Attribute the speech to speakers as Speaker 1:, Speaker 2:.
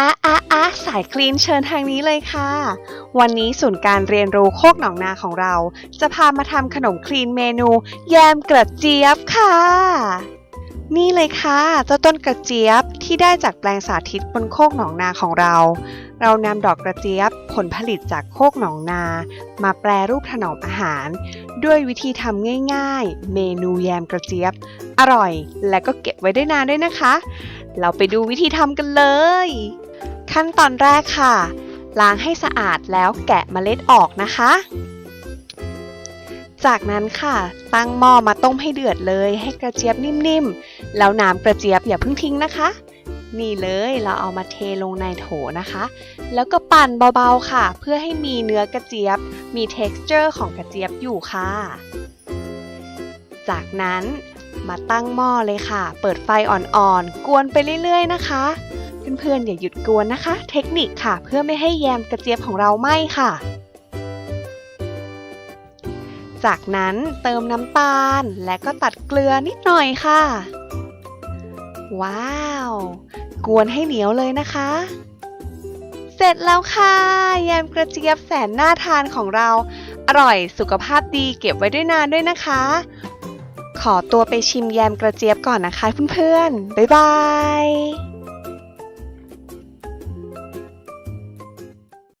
Speaker 1: อาอาอาสายคลีนเชิญทางนี้เลยค่ะ วันนี้ศูนย์การเรียนรู้โคกหนองนาของเรา จะพามาทำขนมคลีนเมนู แยมกระเจี๊ยบค่ะ นี่เลยค่ะเจ้าต้นกระเจี๊ยบที่ได้จากแปลงสาธิตบนโคกหนองนาของเรา เรานำดอกกระเจี๊ยบผลผลิตจากโคกหนองนา มาแปรรูปถนอมอาหาร ด้วยวิธีทำง่าย ๆ เมนูแยมกระเจี๊ยบ อร่อย และก็เก็บไว้ได้นานด้วยนะคะ เราไปดูวิธีทำกันเลย ขั้นตอนแรกค่ะ ล้างให้สะอาดแล้วแกะเมล็ดออกนะคะ จากนั้นค่ะ ตั้งหม้อมาต้มให้เดือดเลย ให้กระเจี๊ยบนิ่มๆ แล้วน้ำกระเจี๊ยบอย่าเพิ่งทิ้งนะคะ นี่เลยเราเอามาเทลงในโถนะคะ แล้วก็ปั่นเบาๆค่ะ เพื่อให้มีเนื้อกระเจี๊ยบ มี texture ของกระเจี๊ยบอยู่ค่ะ จากนั้น มาตั้งหม้อเลยค่ะ เปิดไฟอ่อนๆ กวนไปเรื่อยๆนะคะ เพื่อนๆอย่าหยุดกวนนะคะ เทคนิคค่ะ เพื่อไม่ให้แยมกระเจี๊ยบของเราไหม้ค่ะ จากนั้นเติมน้ำตาลและก็ตัดเกลือนิดหน่อยค่ะ ว้าว กวนให้เหนียวเลยนะคะ เสร็จแล้วค่ะแยมกระเจี๊ยบแสนน่าทานของเราอร่อยสุขภาพดีเก็บไว้ด้วยนานด้วยนะคะ ขอตัวไปชิมแยมกระเจี๊ยบก่อนนะคะเพื่อนๆ บ๊ายบาย